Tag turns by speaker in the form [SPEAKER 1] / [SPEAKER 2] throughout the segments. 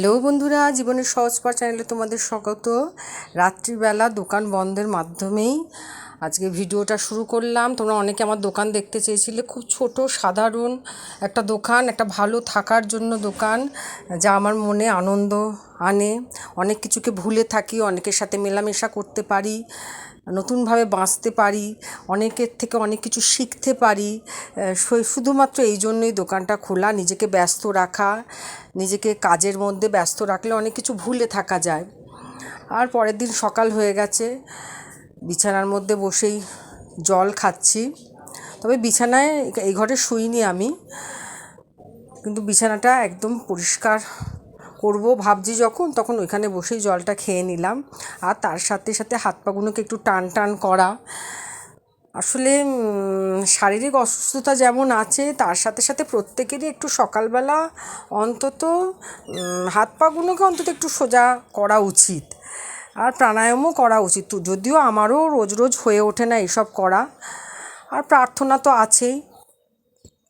[SPEAKER 1] Hello বন্ধুরা জীবনের সহজ চ্যানেলে তোমাদের স্বাগত। রাত্রিবেলা দোকান বন্ধের মাধ্যমেই আজকে ভিডিওটা শুরু করলাম। তোমরা অনেকে আমার দোকান দেখতে চেয়েছিলে। খুব ছোট, সাধারণ একটা দোকান, একটা ভালো থাকার জন্য দোকান, যা আমার মনে আনন্দ আনে। অনেক কিছুকে ভুলে থাকি, অনেকের সাথে মেলামেশা করতে পারি, নতুনভাবে বাঁচতে পারি, অনেকের থেকে অনেক কিছু শিখতে পারি। শুধুমাত্র এই জন্যই দোকানটা খোলা, নিজেকে ব্যস্ত রাখা, নিজেকে কাজের মধ্যে ব্যস্ত রাখলে অনেক কিছু ভুলে থাকা যায়। আর পরের দিন সকাল হয়ে গেছে। বিছানার মধ্যে বসেই জল খাচ্ছি। তবে বিছানায় এই ঘরে শুইনি আমি। কিন্তু বিছানাটা একদম পরিষ্কার করব ভাবছি যখন, তখন ওইখানে বসেই জলটা খেয়ে নিলাম। আর তার সাথে সাথে হাত পাগুলোকে একটু টান টান করা। আসলে শারীরিক অসুস্থতা যেমন আছে, তার সাথে সাথে প্রত্যেকেরই একটু সকালবেলা অন্তত হাত পাগুলোকে অন্তত একটু সোজা করা উচিত। আর প্রাণায়ামও করা উচিত। যদিও আমারও রোজ রোজ হয়ে ওঠে না এসব করা, আর প্রার্থনা তো আছেই।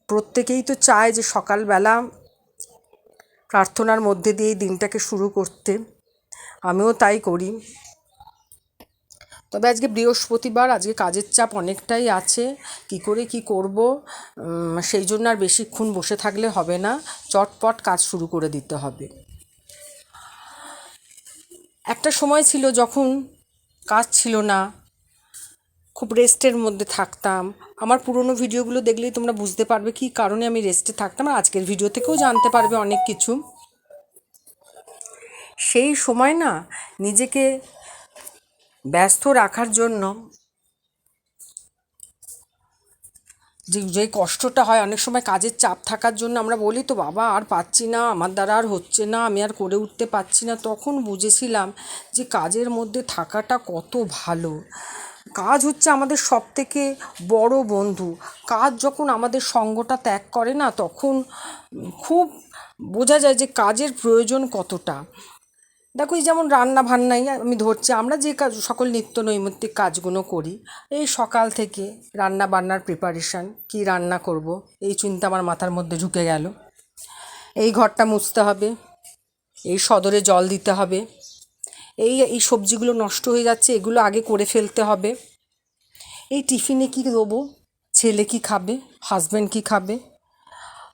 [SPEAKER 1] প্রত্যেকেই তো চায় যে সকালবেলা প্রার্থনার মধ্যে দিয়ে দিনটাকে শুরু করতে। আমিও তাই করি। তবে আজকে বৃহস্পতিবার, আজকে কাজের চাপ অনেকটাই আছে। কি করে কি করব? সেই জন্য আর বেশিক্ষণ বসে থাকলে হবে না। চটপট কাজ শুরু করে দিতে হবে। একটা সময় ছিল যখন কাজ ছিল না, খুব রেস্টের মধ্যে থাকতাম। আমার পুরনো ভিডিওগুলো দেখলেই তোমরা বুঝতে পারবে কি কারণে আমি রেস্টে থাকতাম আর আজকের ভিডিও থেকেও জানতে পারবে অনেক কিছু। সেই সময় না, নিজেকে ব্যস্ত রাখার জন্য যে যে কষ্টটা হয়, অনেক সময় কাজের চাপ থাকার জন্য আমরা বলি, তো বাবা, আর পাচ্ছি না, আমার দ্বারা আর হচ্ছে না, আমি আর করে উঠতে পারছি না। তখন বুঝেছিলাম যে কাজের মধ্যে থাকাটা কত ভালো। কাজ হচ্ছে আমাদের সব থেকে বড় বন্ধু। কাজ যখন আমাদের সঙ্গটা ত্যাগ করে না, তখন খুব বোঝা যায় যে কাজের প্রয়োজন কতটা। দেখো, এই যেমন রান্না ভান্নাই আমি ধরছি, আমরা যে কাজ, সকল নিত্য নৈমিত্তিক কাজগুলো করি, এই সকাল থেকে রান্না বান্নার প্রিপারেশান কি রান্না করব, এই চিন্তা আমার মাথার মধ্যে ঢুকে গেল। এই ঘরটা মুছতে হবে, এই সদরে জল দিতে হবে, এই এই সবজিগুলো নষ্ট হয়ে যাচ্ছে, এগুলো আগে করে ফেলতে হবে। এই টিফিনে কি দেবো, ছেলে কি খাবে হাজব্যান্ড কি খাবে,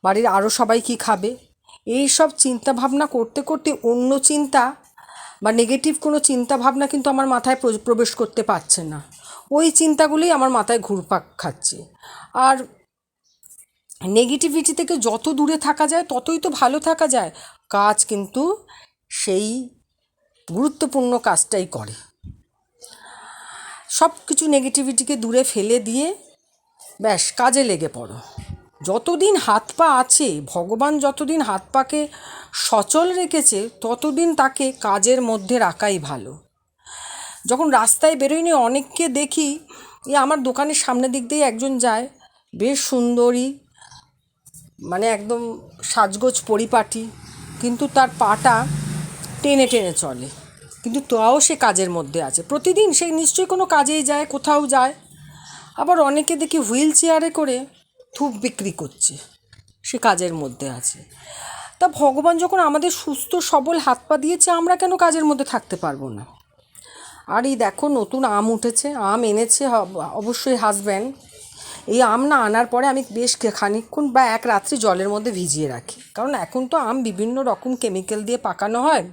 [SPEAKER 1] বাড়ির আরও সবাই কি খাবে এই সব চিন্তা ভাবনা করতে করতে অন্য চিন্তা বা নেগেটিভ কোনো চিন্তা ভাবনা কিন্তু আমার মাথায় প্রবেশ করতে পারছে না। ওই চিন্তাগুলোই আমার মাথায় ঘুরপাক খাচ্ছে। আর নেগেটিভিটি থেকে যত দূরে থাকা যায়, ততই তো ভালো থাকা যায়। কাজ কিন্তু সেই গুরুত্বপূর্ণ কাজটাই করে। সব কিছু নেগেটিভিটিকে দূরে ফেলে দিয়ে ব্যাস কাজে লেগে পড়ো। যতদিন হাত পা আছে, ভগবান যতদিন হাত পাকে সচল রেখেছে, ততদিন তাকে কাজের মধ্যে রাখাই ভালো। যখন রাস্তায় বেরোয়নি অনেককে দেখি, এ আমার দোকানের সামনের দিক দিয়ে একজন যায়। বেশ সুন্দরী মানে একদম সাজগোজ পরিপাটি, কিন্তু তার পাটা টেনে টেনে চলে। কিন্তু তাও সে কাজের মধ্যে আছে। প্রতিদিন সে নিশ্চয়ই কোনো কাজেই যায়, কোথাও যায়। আবার অনেকে দেখি হুইল চেয়ারে করে। ধূপ বিক্রি করছে, সে কাজের মধ্যে আছে। তা ভগবান যখন আমাদের সুস্থ, সবল হাত পা দিয়েছে, আমরা কেন কাজের মধ্যে থাকতে পারব না? আর এই দেখো, নতুন আম উঠেছে, আম এনেছে অবশ্যই হাজব্যান্ড এই আম না আনার পরে আমি বেশ খানিকক্ষণ বা এক রাত্রি জলের মধ্যে ভিজিয়ে রাখি। কারণ এখন তো আম বিভিন্ন রকম কেমিক্যাল দিয়ে পাকানো হয়।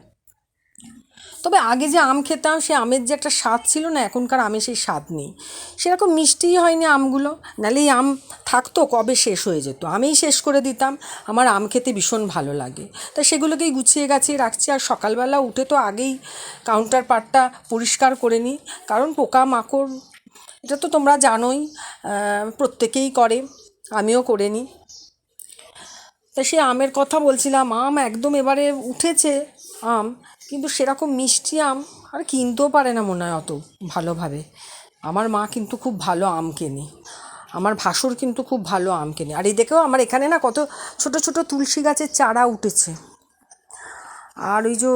[SPEAKER 1] তবে আগে যে আম খেতাম, সে আমের যে একটা স্বাদ ছিল না, এখনকার আমে সেই স্বাদ নেই। সেরকম মিষ্টিই হয়নি আমগুলো। নাহলে এই আম থাকতো, কবে শেষ হয়ে যেত? আমিই শেষ করে দিতাম। আমার আম খেতে ভীষণ ভালো লাগে। তা সেগুলোকেই গুছিয়ে গাছিয়ে রাখছি। আর সকালবেলা উঠে তো আগেই কাউন্টার পার্টটা পরিষ্কার করে নিই। কারণ পোকা মাকড় এটা তো তোমরা জানোই প্রত্যেকেই করে। আমিও করে নিই। তা সে আমের কথা বলছিলাম। আম একদম এবারে উঠেছে, আম। কিন্তু সেরকম মিষ্টি আম আর কিনতেও পারে না মনে হয় অত ভালোভাবে। আমার মা কিন্তু খুব ভালো আম কেনে। আমার ভাসুর কিন্তু খুব ভালো আম কেনে। আর এই দেখেও আমার এখানে না কত ছোট ছোট তুলসী গাছের চারা উঠেছে। আর ওই যে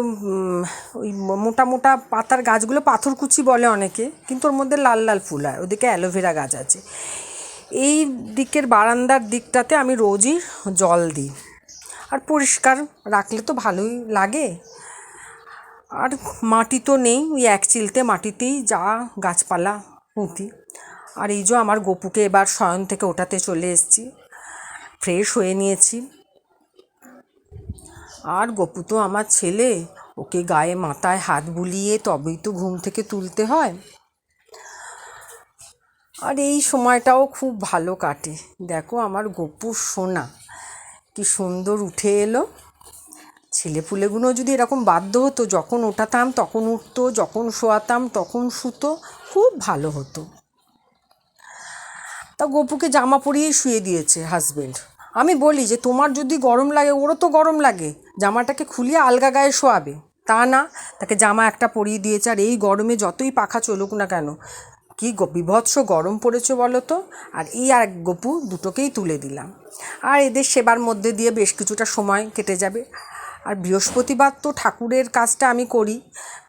[SPEAKER 1] ওই মোটা মোটা পাতার গাছগুলো পাথরকুচি বলে অনেকে, কিন্তু ওর মধ্যে লাল লাল ফুল হয়। ওদিকে অ্যালোভেরা গাছ আছে। এই দিকের বারান্দার দিকটাতে আমি রোজই জল দিই। আর পরিষ্কার রাখলে তো ভালোই লাগে। আর মাটি তো নেই, ওই এক চিলতে মাটিতেই যা গাছপালা, পুঁতি। আর এই যে আমার গপুকে এবার শয়ন থেকে ওঠাতে চলে এসেছি, ফ্রেশ হয়ে নিয়েছি। আর গপু তো আমার ছেলে, ওকে গায়ে মাথায় হাত বুলিয়ে তবেই তো ঘুম থেকে তুলতে হয়। আর এই সময়টাও খুব ভালো কাটে। দেখো আমার গপুর সোনা, কি সুন্দর উঠে এলো। ছেলেপুলেগুলো যদি এরকম বাধ্য হতো, যখন ওঠাতাম, তখন উঠতো, যখন শোয়াতাম, তখন শুতো, খুব ভালো হতো। তা গপুকে জামা পরিয়েই শুয়ে দিয়েছে হাজবেন্ড। আমি বলি যে, তোমার যদি গরম লাগে, ওরও তো গরম লাগে, জামাটাকে খুলিয়ে আলগা গায়ে শোয়াবে। তা না, তাকে জামা একটা পরিয়ে দিয়েছে, আর এই গরমে যতই পাখা চলুক না কেন, কি বিভৎস গরম পড়েছে বলো তো? আর এই আর গপু দুটোকেই তুলে দিলাম। আর এদের সেবার মধ্যে দিয়ে বেশ কিছুটা সময় কেটে যাবে। আর বৃহস্পতিবার তো ঠাকুরের কাজটা আমি করি,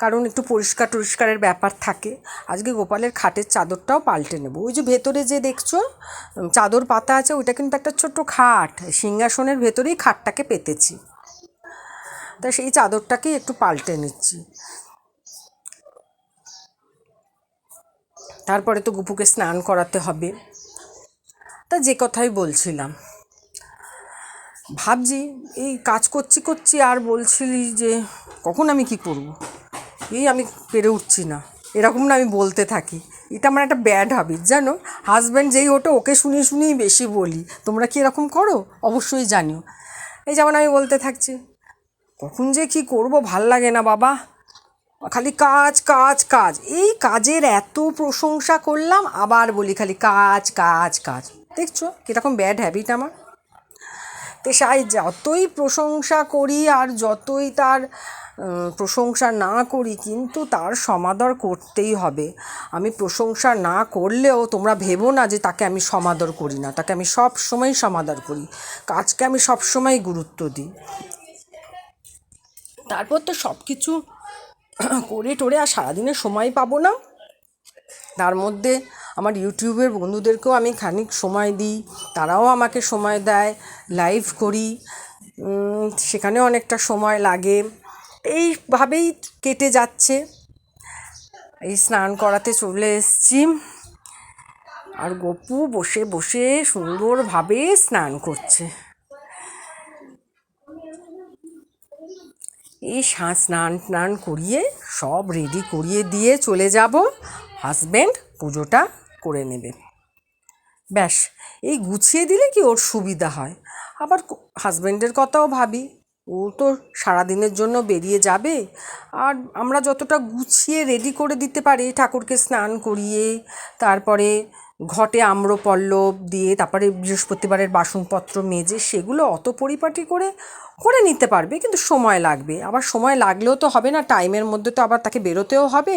[SPEAKER 1] কারণ একটু পরিষ্কার টরিষ্কারের ব্যাপার থাকে। আজকে গোপালের খাটের চাদরটাও পাল্টে নেব। ওই যে ভেতরে যে দেখছ চাদর পাতা আছে, ওইটা কিন্তু একটা ছোট্ট খাট। সিংহাসনের ভেতরেই খাটটাকে পেতেছি। তা সেই চাদরটাকেই একটু পাল্টে নিচ্ছি। তারপরে তো গুপুকে স্নান করাতে হবে। তা যে কথাই বলছিলাম। ভাবছি, এই কাজ করছি করছি, আর বলছিলি যে কখন আমি কি করব? এই আমি পেরে উঠছি না। এরকম না আমি বলতে থাকি। এটা আমার একটা ব্যাড হ্যাবিট জানো? হাজব্যান্ড যেই ওটা ওকে শুনিয়ে শুনিয়েই বেশি বলি। তোমরা কি এরকম করো? অবশ্যই জানিও। এই যেমন আমি বলতে থাকছি, কখন যে কি করব, ভালো লাগে না বাবা। খালি কাজ কাজ কাজ। এই কাজের এত প্রশংসা করলাম, আবার বলি খালি কাজ কাজ কাজ। দেখছ, কীরকম ব্যাড হ্যাবিট আমার? তো সাই যতই প্রশংসা করি আর যতই তার প্রশংসা না করি কিন্তু তার সমাদর করতেই হবে। আমি প্রশংসা না করলেও তোমরা ভেবো না যে তাকে আমি সমাদর করি না। তাকে আমি সব সময় সমাদর করি। কাজকে আমি সব সময় গুরুত্ব দিই। তারপর তো সব কিছু করে টোরে আর সারাদিনে সময় পাবো না। তার মধ্যে আমার ইউটিউবের বন্ধুদেরকেও আমি খানিক সময় দিই, তারাও আমাকে সময় দেয় লাইভ করি সেখানেও অনেকটা সময় লাগে। এইভাবেই কেটে যাচ্ছে। এই স্নান করাতে চলে এসছি। আর গপু বসে বসে সুন্দরভাবে স্নান করছে। এই স্নান টান করিয়ে সব রেডি করিয়ে দিয়ে চলে যাব। হাজব্যান্ড পুজোটা করে নেবে। ব্যাস, এই গুছিয়ে দিলে কি ওর সুবিধা হয়? আবার হাজব্যান্ডের কথাও ভাবি, ও তো সারাদিনের জন্য বেরিয়ে যাবে। আর আমরা যতটা গুছিয়ে রেডি করে দিতে পারি, ঠাকুরকে স্নান করিয়ে, তারপরে ঘটে আম্রপল্লব দিয়ে তারপরে বৃহস্পতিবারের বাসনপত্র মেজে সেগুলো অত পরিপাটি করে করে নিতে পারবে, কিন্তু সময় লাগবে। আবার সময় লাগলেও তো হবে না টাইমের মধ্যে তো আবার তাকে বেরোতেও হবে।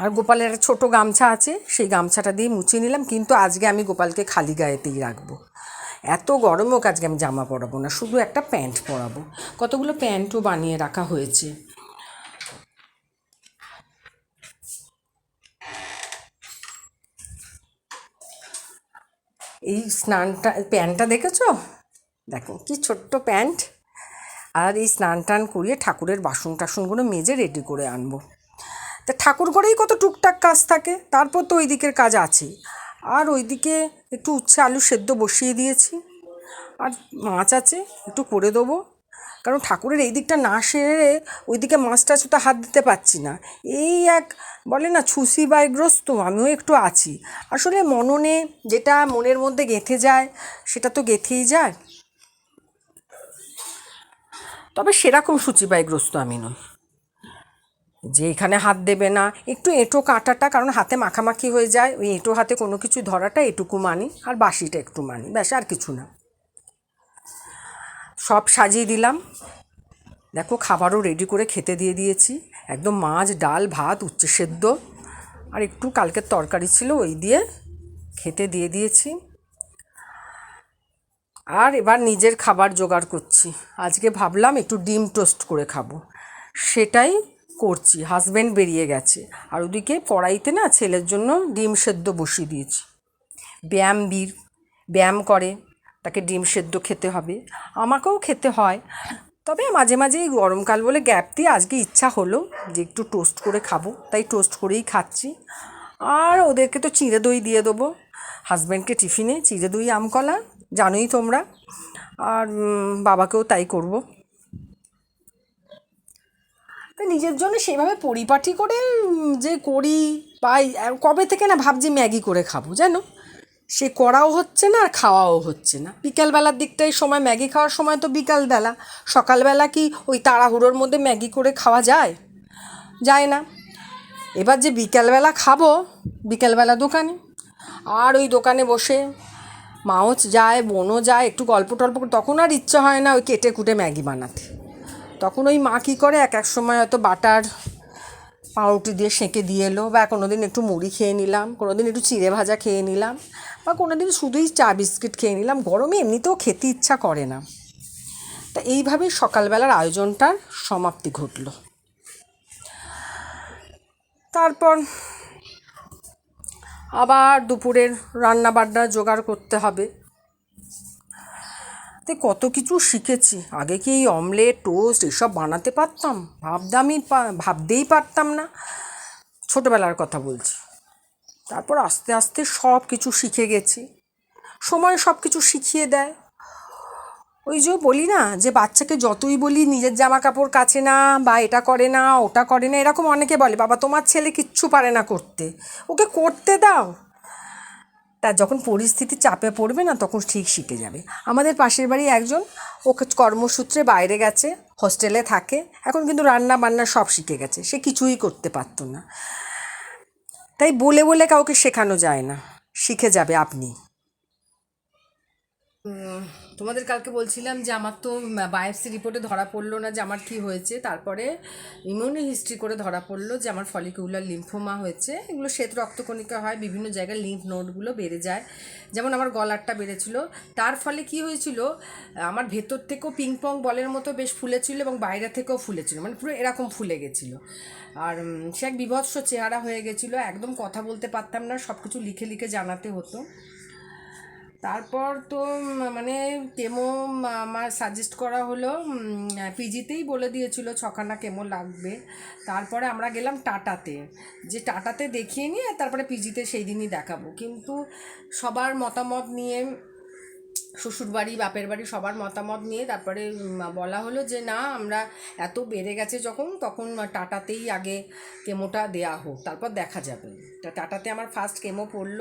[SPEAKER 1] আর গোপালের একটা ছোটো গামছা আছে, সেই গামছাটা দিয়ে মুছে নিলাম, কিন্তু আজকে আমি গোপালকে খালি গায়েতেই রাখব। এত গরম হোক আজকে আমি জামা পরাবো না, শুধু একটা প্যান্ট পরাবো। কতগুলো প্যান্টও বানিয়ে রাখা হয়েছে। এই স্নানটা, প্যান্টটা দেখেছ? দেখো, কি ছোট্ট প্যান্ট। আর এই স্নান টান করিয়ে ঠাকুরের বাসন টাসনগুলো মেজে রেডি করে আনব। ঠাকুর ঘরেই কত টুকটাক কাজ থাকে, তারপর তো ওই দিকের কাজ আছে আর ওইদিকে একটু উচ্ছে আলু সেদ্ধ বসিয়ে দিয়েছি। আর মাছ আছে, একটু করে দেবো। কারণ ঠাকুরের এই দিকটা না সেরে ওইদিকে মাছ টাছ তো হাত দিতে পারছি না। এই এক বলে না ছুসি বায়গ্রস্ত, আমিও একটু আছি। আসলে মননে যেটা মনের মধ্যে গেঁথে যায়, সেটা তো গেঁথেই যায়। তবে সেরকম সূচিবায়গ্রস্ত আমি নই। যে এখানে হাত দেবে না। একটু এঁটো কাটাটা, কারণ হাতে মাখামাখি হয়ে যায়। ওই এঁটো হাতে কোনো কিছু ধরাটা এটুকু মানি, আর বাসিটা একটু মানি, ব্যাস, আর কিছু না। সব সাজিয়ে দিলাম। দেখো, খাবারও রেডি করে খেতে দিয়ে দিয়েছি। একদম মাছ, ডাল, ভাত উচ্চে সেদ্ধ। আর একটু কালকের তরকারি ছিল, ওই দিয়ে খেতে দিয়ে দিয়েছি। আর এবার নিজের খাবার জোগাড় করছি। আজকে ভাবলাম একটু ডিম টোস্ট করে খাব। সেটাই করছি হাজব্যান্ড বেরিয়ে গেছে। আর ওদিকে কড়াইতে না ছেলের জন্য ডিম সেদ্ধ বসিয়ে দিয়েছি। ব্যায়াম বীর, ব্যায়াম করে, তাকে ডিম সেদ্ধ খেতে হবে। আমাকেও খেতে হয়। তবে মাঝে মাঝে এই গরমকাল বলে গ্যাপ দিয়ে আজকে ইচ্ছা হলো যে একটু টোস্ট করে খাব, তাই টোস্ট করেই খাচ্ছি। আর ওদেরকে তো চিঁড়ে দই দিয়ে দেবো। হাজব্যান্ডকে টিফিনে চিঁড়ে দই, আমকলা, জানোই তোমরা। আর বাবাকেও তাই করব। নিজের জন্য সেইভাবে পরিপাটি করে যে করি বা কবে থেকে না ভাবছি ম্যাগি করে খাব জানো? সে করাও হচ্ছে না আর খাওয়াও হচ্ছে না। বিকালবেলার দিকটাই সময় ম্যাগি খাওয়ার সময় তো বিকালবেলা। সকালবেলা কি ওই তাড়াহুড়োর মধ্যে ম্যাগি করে খাওয়া যায়? যায় না। এবার যে বিকালবেলা খাব, বিকালবেলা দোকানে, আর ওই দোকানে বসে মাও যায়, বোনও যায়, একটু গল্প টল্প তখন আর ইচ্ছে হয় না ওই কেটে কুটে ম্যাগি বানাতে। তখন ওই মা কী করে? এক এক সময় হয়তো বাটার পাউরুটি দিয়ে সেঁকে দিয়ে এলো, বা কোনো দিন একটু মুড়ি খেয়ে নিলাম কোনো দিন একটু চিড়ে ভাজা খেয়ে নিলাম, বা কোনো দিন শুধুই চা বিস্কিট খেয়ে নিলাম। গরমে এমনিতেও খেতে ইচ্ছা করে না। তা এইভাবেই সকালবেলার আয়োজনটার সমাপ্তি ঘটল। তারপর আবার দুপুরের রান্নাবান্না জোগাড় করতে হবে। তাই কত কিছু শিখেছি। আগে কি এই অমলেট, টোস্ট এসব বানাতে পারতাম? ভাবতামই ভাবতেই পারতাম না। ছোটোবেলার কথা বলছি। তারপর আস্তে আস্তে সব কিছু শিখে গেছি। সময় সব কিছু শিখিয়ে দেয়। ওই যে বলি না, যে বাচ্চাকে যতই বলি, নিজের জামা কাপড় কাচে না, বা এটা করে না, ওটা করে না, এরকম অনেকে বলে, বাবা, তোমার ছেলে কিচ্ছু পারে না করতে। ওকে করতে দাও। তার যখন পরিস্থিতি চাপে পড়বে না, তখন ঠিক শিখে যাবে। আমাদের পাশের বাড়ি একজন ওকে কর্মসূত্রে বাইরে গেছে, হোস্টেলে থাকে, এখন কিন্তু রান্না বান্না সব শিখে গেছে, সে কিছুই করতে পারতো না। তাই বলে বলে কাউকে শেখানো যায় না, শিখে যাবে আপনি। তোমাদের কালকে বলছিলাম যে আমার তো বায়োপসি রিপোর্টে ধরা পড়ল না যে আমার কি হয়েছে। তারপরে ইমিউনি হিস্ট্রি করে ধরা পড়ল যে আমার ফলিকুলার লিম্ফোমা হয়েছে। এগুলো শ্বেত রক্তকণিকা হয়, বিভিন্ন জায়গায় লিম্ফ নোটগুলো বেড়ে যায়। যেমন আমার গলারটা বেড়েছিল। তার ফলে কি হয়েছিল, আমার ভেতর থেকেও পিং পং বলের মতো বেশ ফুলেছিল এবং বাইরে থেকেও ফুলেছিল মানে পুরো এরকম ফুলে গেছিল। আর সে এক বিভৎস চেহারা হয়ে গেছিল, একদম কথা বলতে পারতাম না সব কিছু লিখে লিখে জানাতে হতো। তারপর তো মানে কেমো আমার সাজেস্ট করা হলো পিজিতেই বলে দিয়েছিল ছখানা কেমো লাগবে। তারপরে আমরা গেলাম টাটাতে। যে টাটাতে দেখিয়ে নিয়ে তারপরে পিজিতে সেই দিনই দেখাবো। কিন্তু সবার মতামত নিয়ে শ্বশুরবাড়ি, বাপের বাড়ি সবার মতামত নিয়ে তারপরে বলা হলো যে, না, আমরা এত বেড়ে গেছে যখন, তখন টাটাতেই আগে কেমোটা দেয়া হোক, তারপর দেখা যাবে। টাটাতে আমার ফার্স্ট কেমো পড়ল।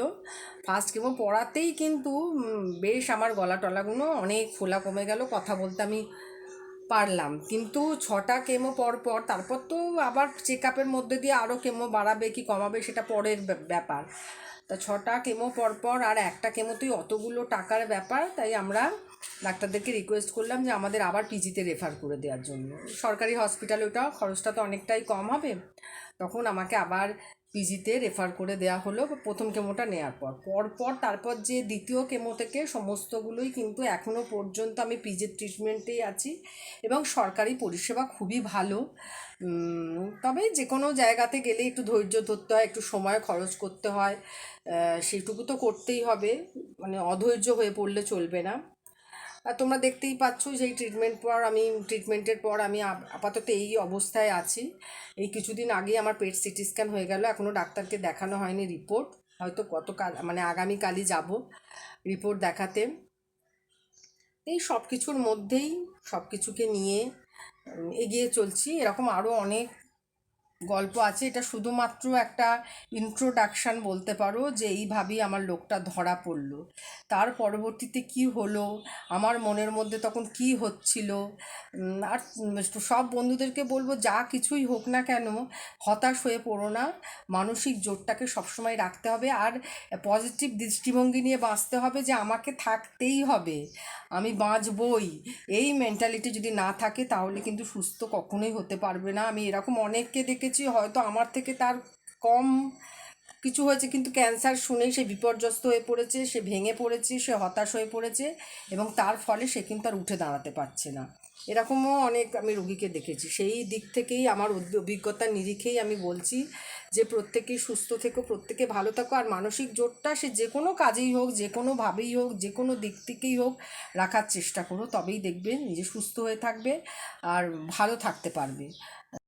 [SPEAKER 1] ফার্স্ট কেমো পড়াতেই কিন্তু বেশ আমার গলা টলাগুলো অনেক ফোলা কমে গেল। কথা বলতে আমি পারলাম। কিন্তু ছটা কেমো পর পর, তারপর তো আবার চেক আপের মধ্যে দিয়ে আরও কেমো বাড়াবে কি কমাবে সেটা পরের ব্যাপার। তা ছটা কেমো পর পর আর একটা কেমোতেই অতগুলো টাকার ব্যাপার, তাই আমরা ডাক্তারদেরকে রিকোয়েস্ট করলাম যে আমাদের আবার পিজিতে রেফার করে দেওয়ার জন্য। সরকারি হসপিটালে ওটা খরচটা তো অনেকটাই কম হবে। তখন আমাকে আবার পিজিতে রেফার করে দেওয়া হলো প্রথম কেমোটা নেওয়ার পর। পরপর তারপর যে দ্বিতীয় কেমো থেকে সমস্তগুলোই কিন্তু এখনও পর্যন্ত আমি পিজির ট্রিটমেন্টেই আছি এবং সরকারি পরিষেবা খুবই ভালো। তবে যে কোনো জায়গাতে গেলে একটু ধৈর্য ধরতে হয়, একটু সময় খরচ করতে হয়। সেটুকু তো করতেই হবে। মানে অধৈর্য হয়ে পড়লে চলবে না। আর তোমরা দেখতেই পাচ্ছ সেই ট্রিটমেন্ট পর আমি ট্রিটমেন্টের পর আমি আপাতত এই অবস্থায় আছি। এই কিছুদিন আগে আমার পেট সিটি স্ক্যান হয়ে গেল এখনও ডাক্তারকে দেখানো হয়নি রিপোর্ট হয়তো গতকাল মানে আগামীকালই যাব রিপোর্ট দেখাতে। এই সব কিছুর মধ্যেই সব কিছুকে নিয়ে এগিয়ে চলছি। এরকম আরও অনেক গল্প আছে। এটা শুধুমাত্র একটা ইন্ট্রোডাকশান বলতে পারো যে, এইভাবেই আমার লোকটা ধরা পড়ল। তার পরবর্তীতে কি হলো? আমার মনের মধ্যে তখন কি হচ্ছিল? আর সব বন্ধুদেরকে বলব, যা কিছুই হোক না কেন, হতাশ হয়ে পড়ো না। মানসিক জোরটাকে সবসময় রাখতে হবে আর পজিটিভ দৃষ্টিভঙ্গি নিয়ে বাঁচতে হবে যে, আমাকে থাকতেই হবে। আমি বাঁচবই। এই মেন্টালিটি যদি না থাকে, তাহলে কিন্তু সুস্থ কখনোই হতে পারবে না। আমি এরকম অনেককে দেখেছি হয়তো আমার থেকে তার কম কিছু হয়েছে, কিন্তু ক্যান্সার শুনেই সে বিপর্যস্ত হয়ে পড়েছে, সে ভেঙে পড়েছে, সে হতাশ হয়ে পড়েছে এবং তার ফলে সে কিন্তু আর উঠে দাঁড়াতে পারছে না। এরকমও অনেক আমি রুগীকে দেখেছি। সেই দিক থেকেই আমার অভি- অভিজ্ঞতার নিরিখেই আমি বলছি যে প্রত্যেকেই সুস্থ থেকো, প্রত্যেকে ভালো থাকো আর মানসিক জোরটা সে যে কোনো কাজেই হোক, যে কোনোভাবেই হোক, যে কোনো দিক থেকেই হোক রাখার চেষ্টা করো, তবেই দেখবে নিজে সুস্থ হয়ে থাকবে আর ভালো থাকতে পারবে।